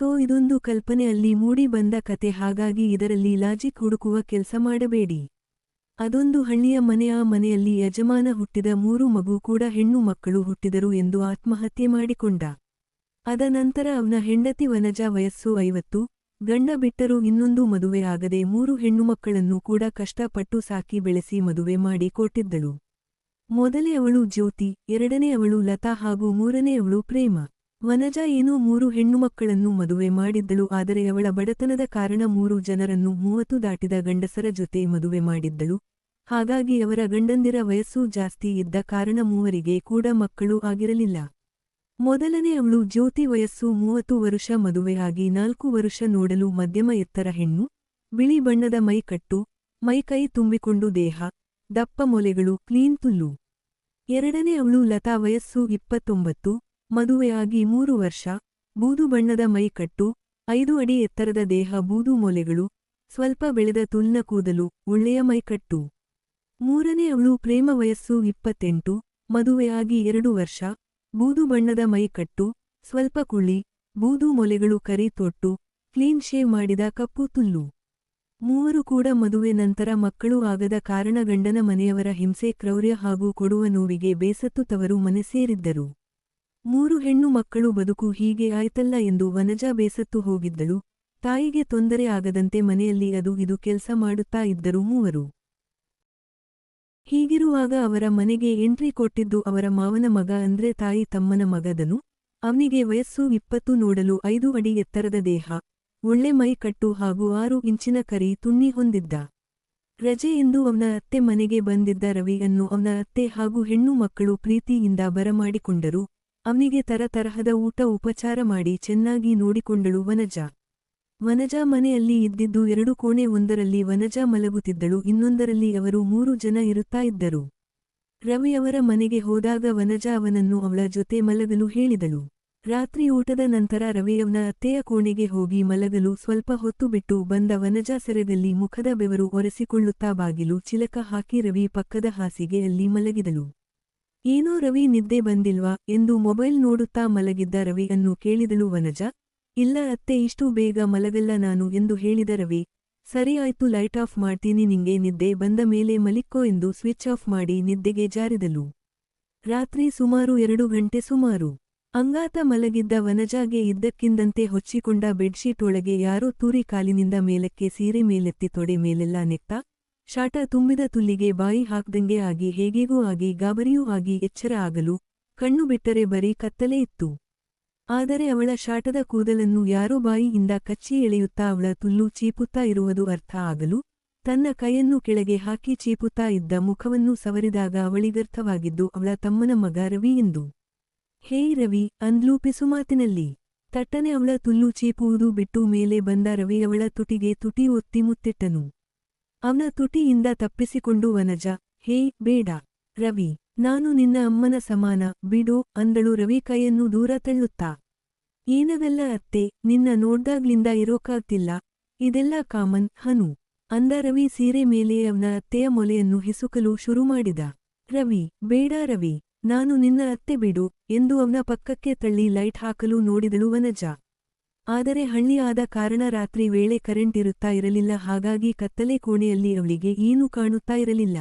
So ಇದೊಂದು ಕಲ್ಪನೆ ಅಲ್ಲಿ ಮೂಡಿ ಬಂದ ಕತೆ. ಹಾಗಾಗಿ ಇದರಲ್ಲಿ ಲಾಜಿಕ್ ಹುಡುಕುವ ಕೆಲಸ ಮಾಡಬೇಡಿ. ಅದೊಂದು ಹಳ್ಳಿಯ ಮನೆಯ ಮನೆಯಲ್ಲಿ ಯಜಮಾನ ಹುಟ್ಟಿದ ಮೂರು ಮಗು ಕೂಡ ಹೆಣ್ಣು ಮಕ್ಕಳು ಹುಟ್ಟಿದರು ಎಂದು ಆತ್ಮಹತ್ಯೆ ಮಾಡಿಕೊಂಡ. ಅದ ನಂತರ ಅವನ ಹೆಂಡತಿ ವನಜ ವಯಸ್ಸು ಐವತ್ತು, ಗಂಡ ಬಿಟ್ಟರೂ ಇನ್ನೊಂದು ಮದುವೆ ಆಗದೆ ಮೂರು ಹೆಣ್ಣುಮಕ್ಕಳನ್ನು ಕೂಡ ಕಷ್ಟಪಟ್ಟು ಸಾಕಿ ಬೆಳೆಸಿ ಮದುವೆ ಮಾಡಿ ಕೊಟ್ಟಿದ್ದಳು. ಮೊದಲೇ ಅವಳು ಜ್ಯೋತಿ, ಎರಡನೇ ಅವಳು ಲತಾ ಹಾಗೂ ಮೂರನೇ ಅವಳು ಪ್ರೇಮ. ವನಜಾ ಏನೋ ಮೂರು ಹೆಣ್ಣುಮಕ್ಕಳನ್ನು ಮದುವೆ ಮಾಡಿದ್ದಳು, ಆದರೆ ಅವಳ ಬಡತನದ ಕಾರಣ ಮೂರು ಜನರನ್ನು ಮೂವತ್ತು ದಾಟಿದ ಗಂಡಸರ ಜೊತೆ ಮದುವೆ ಮಾಡಿದ್ದಳು. ಹಾಗಾಗಿ ಅವರ ಗಂಡಂದಿರ ವಯಸ್ಸು ಜಾಸ್ತಿ ಇದ್ದ ಕಾರಣ ಮೂವರಿಗೆ ಕೂಡ ಮಕ್ಕಳು ಆಗಿರಲಿಲ್ಲ. ಮೊದಲನೇ ಅವಳು ಜ್ಯೋತಿ ವಯಸ್ಸು ಮೂವತ್ತು ವರುಷ ಮದುವೆಯಾಗಿ ನಾಲ್ಕು ವರುಷ ನೋಡಲು ಮಧ್ಯಮ ಎತ್ತರ ಹೆಣ್ಣು. ಬಿಳಿ ಬಣ್ಣದ ಮೈಕಟ್ಟು, ಮೈಕೈ ತುಂಬಿಕೊಂಡು ದೇಹ, ದಪ್ಪ ಮೊಲೆಗಳು, ಕ್ಲೀನ್ ತುಲ್ಲು. ಎರಡನೇ ಅವಳು ಲತಾ ವಯಸ್ಸು ಇಪ್ಪತ್ತೊಂಬತ್ತು ಮದುವೆಯಾಗಿ ಮೂರು ವರ್ಷ, ಬೂದು ಬಣ್ಣದ ಮೈಕಟ್ಟು, ಐದು ಅಡಿ ಎತ್ತರದ ದೇಹ, ಬೂದು ಮೊಲೆಗಳು, ಸ್ವಲ್ಪ ಬೆಳೆದ ತುಲ್ನ ಕೂದಲು, ಒಳ್ಳೆಯ ಮೈಕಟ್ಟು. ಮೂರನೇ ಅವಳು ಪ್ರೇಮ ವಯಸ್ಸು ಇಪ್ಪತ್ತೆಂಟು, ಮದುವೆಯಾಗಿ ಎರಡು ವರ್ಷ, ಬೂದು ಬಣ್ಣದ ಮೈಕಟ್ಟು, ಸ್ವಲ್ಪ ಕುಳ್ಳಿ, ಬೂದು ಮೊಲೆಗಳು ಕರಿ ತೊಟ್ಟು, ಕ್ಲೀನ್ ಶೇವ್ ಮಾಡಿದ ಕಪ್ಪು ತುಲ್ಲು. ಮೂವರು ಕೂಡ ಮದುವೆ ನಂತರ ಮಕ್ಕಳು ಆಗದ ಕಾರಣ ಗಂಡನ ಮನೆಯವರ ಹಿಂಸೆ, ಕ್ರೌರ್ಯ ಹಾಗೂ ಕೊಡುವ ನೋವಿಗೆ ಬೇಸತ್ತು ತವರು ಮನೆ ಸೇರಿದ್ದರು. ಮೂರು ಹೆಣ್ಣು ಮಕ್ಕಳು ಬದುಕು ಹೀಗೆ ಆಯ್ತಲ್ಲ ಎಂದು ವನಜಾ ಬೇಸತ್ತು ಹೋಗಿದ್ದಳು. ತಾಯಿಗೆ ತೊಂದರೆ ಆಗದಂತೆ ಮನೆಯಲ್ಲಿ ಅದು ಇದು ಕೆಲಸ ಮಾಡುತ್ತಾ ಇದ್ದರು ಮೂವರು. ಹೀಗಿರುವಾಗ ಅವರ ಮನೆಗೆ ಎಂಟ್ರಿ ಕೊಟ್ಟಿದ್ದು ಅವರ ಮಾವನ ಮಗ ಅಂದ್ರೆ ತಾಯಿ ತಮ್ಮನ ಮಗದನು. ಅವನಿಗೆ ವಯಸ್ಸು ಇಪ್ಪತ್ತು ನೋಡಲು ಐದು ಅಡಿ ಎತ್ತರದ ದೇಹ. ಒಳ್ಳೆ ಮೈ ಕಟ್ಟು ಹಾಗೂ ಆರು ಇಂಚಿನ ಕರಿ ತುಣ್ಣಿ ಹೊಂದಿದ್ದ. ರಜೆ ಎಂದು ಅವನ ಅತ್ತೆ ಮನೆಗೆ ಬಂದಿದ್ದ ರವಿಯನ್ನು ಅವನ ಅತ್ತೆ ಹಾಗೂ ಹೆಣ್ಣು ಮಕ್ಕಳು ಪ್ರೀತಿಯಿಂದ ಬರಮಾಡಿಕೊಂಡರು. ಅವನಿಗೆ ತರತರಹದ ಊಟ ಉಪಚಾರ ಮಾಡಿ ಚೆನ್ನಾಗಿ ನೋಡಿಕೊಂಡಳು ವನಜಾ. ವನಜಾ ಮನೆಯಲ್ಲಿ ಇದ್ದಿದ್ದು ಎರಡು ಕೋಣೆ ಒಂದರಲ್ಲಿ ವನಜಾ ಮಲಗುತ್ತಿದ್ದಳು, ಇನ್ನೊಂದರಲ್ಲಿ ಅವರು ಮೂರು ಜನ ಇರುತ್ತಾ ಇದ್ದರು. ರವಿಯವರ ಮನೆಗೆ ಹೋದಾಗ ವನಜಾ ಅವನನ್ನು ಅವಳ ಜೊತೆ ಮಲಗಲು ಹೇಳಿದಳು. ರಾತ್ರಿ ಊಟದ ನಂತರ ರವಿಯವನ ಅತ್ತೆಯ ಕೋಣೆಗೆ ಹೋಗಿ ಮಲಗಲು ಸ್ವಲ್ಪ ಹೊತ್ತು ಬಿಟ್ಟು ಬಂದ ವನಜಾ ಸೆರೆದಲ್ಲಿ ಮುಖದ ಬೆವರು ಒರೆಸಿಕೊಳ್ಳುತ್ತಾ ಬಾಗಿಲು ಚಿಲಕ ಹಾಕಿ ರವಿ ಪಕ್ಕದ ಹಾಸಿಗೆಯಲ್ಲಿ ಮಲಗಿದಳು. ಏನೋ ರವಿ ನಿದ್ದೆ ಬಂದಿಲ್ವಾ ಎಂದು ಮೊಬೈಲ್ ನೋಡುತ್ತಾ ಮಲಗಿದ್ದ ರವಿಯನ್ನು ಕೇಳಿದಳು ವನಜ. ಇಲ್ಲ ಅತ್ತೆ, ಇಷ್ಟು ಬೇಗ ಮಲಗಲ್ಲ ನಾನು ಎಂದು ಹೇಳಿದ ರವಿ. ಸರಿ ಆಯ್ತು, ಲೈಟ್ ಆಫ್ ಮಾಡ್ತೀನಿ, ನಿಂಗೆ ನಿದ್ದೆ ಬಂದ ಮೇಲೆ ಮಲಿಕ್ಕೋ ಎಂದು ಸ್ವಿಚ್ ಆಫ್ ಮಾಡಿ ನಿದ್ದೆಗೆ ಜಾರಿದಳು. ರಾತ್ರಿ ಸುಮಾರು ಎರಡು ಗಂಟೆ ಸುಮಾರು. ಅಂಗಾತ ಮಲಗಿದ್ದ ವನಜಾಗೆ ಇದ್ದಕ್ಕಿಂದಂತೆ ಹೊಚ್ಚಿಕೊಂಡ ಬೆಡ್ಶೀಟ್ ಒಳಗೆ ಯಾರೋ ತೂರಿ ಕಾಲಿನಿಂದ ಮೇಲಕ್ಕೆ ಸೀರೆ ಮೇಲೆತ್ತಿ ತೊಡೆ ಮೇಲೆಲ್ಲ ನೆಕ್ತ ಶಾಟ ತುಂಬಿದ ತುಲ್ಲಿಗೆ ಬಾಯಿ ಹಾಕ್ದಂಗೆ ಆಗಿ ಹೇಗೆಗೂ ಆಗಿ ಗಾಬರಿಯೂ ಆಗಿ ಎಚ್ಚರ ಆಗಲು ಕಣ್ಣು ಬಿಟ್ಟರೆ ಬರೀ ಕತ್ತಲೇ ಇತ್ತು. ಆದರೆ ಅವಳ ಶಾಟದ ಕೂದಲನ್ನು ಯಾರೋ ಬಾಯಿಯಿಂದ ಕಚ್ಚಿ ಎಳೆಯುತ್ತಾ ಅವಳ ತುಲ್ಲು ಚೀಪುತ್ತಾ ಇರುವುದು ಅರ್ಥ ಆಗಲು ತನ್ನ ಕೈಯನ್ನು ಕೆಳಗೆ ಹಾಕಿ ಚೀಪುತ್ತಾ ಇದ್ದ ಮುಖವನ್ನು ಸವರಿದಾಗ ಅವಳಿಗರ್ಥವಾಗಿದ್ದು ಅವಳ ತಮ್ಮನ ಮಗ ರವಿ ಎಂದು. ಹೇಯ್ ರವಿ, ಅಂದ್ಲೂ ಪಿಸುಮಾತಿನಲ್ಲಿ ತಟ್ಟನೆ ಅವಳ ತುಲ್ಲು ಚೀಪುವುದು ಬಿಟ್ಟು ಮೇಲೆ ಬಂದ ರವಿ ಅವಳ ತುಟಿಗೆ ತುಟಿ ಒತ್ತಿ ಮುತ್ತಿಟ್ಟನು. ಅವನ ತುಟಿಯಿಂದ ತಪ್ಪಿಸಿಕೊಂಡು ವನಜ, ಹೇ, ಬೇಡ. ರವಿ, ನಾನು ನಿನ್ನ ಅಮ್ಮನ ಸಮಾನ, ಬಿಡು, ಅಂದಳು ರವಿ ಕೈಯನ್ನು ದೂರ ತಳ್ಳುತ್ತಾ. ಏನವೆಲ್ಲ ಅತ್ತೆ, ನಿನ್ನ ನೋಡ್ದಾಗ್ಲಿಂದ ಇರೋಕಾಗ್ತಿಲ್ಲ. ಇದೆಲ್ಲ ಕಾಮನ್, ಹನು. ಅಂದ ರವಿ ಸೀರೆ ಮೇಲೆ ಅವನ ಅತ್ತೆಯ ಮೊಲೆಯನ್ನು ಹಿಸುಕಲು ಶುರು ಮಾಡಿದ. ರವಿ, ಬೇಡ ರವಿ. ನಾನು ನಿನ್ನ ಅತ್ತೆ ಬಿಡು, ಎಂದು ಅವನ ಪಕ್ಕಕ್ಕೆ ತಳ್ಳಿ ಲೈಟ್ ಹಾಕಲು ನೋಡಿದಳು ವನಜಾ. ಆದರೆ ಹಳ್ಳಿ ಆದ ಕಾರಣ ರಾತ್ರಿ ವೇಳೆ ಕರೆಂಟ್ ಇರುತ್ತಾ ಇರಲಿಲ್ಲ, ಹಾಗಾಗಿ ಕತ್ತಲೆ ಕೋಣೆಯಲ್ಲಿ ಅವಳಿಗೆ ಏನೂ ಕಾಣುತ್ತಾ ಇರಲಿಲ್ಲ.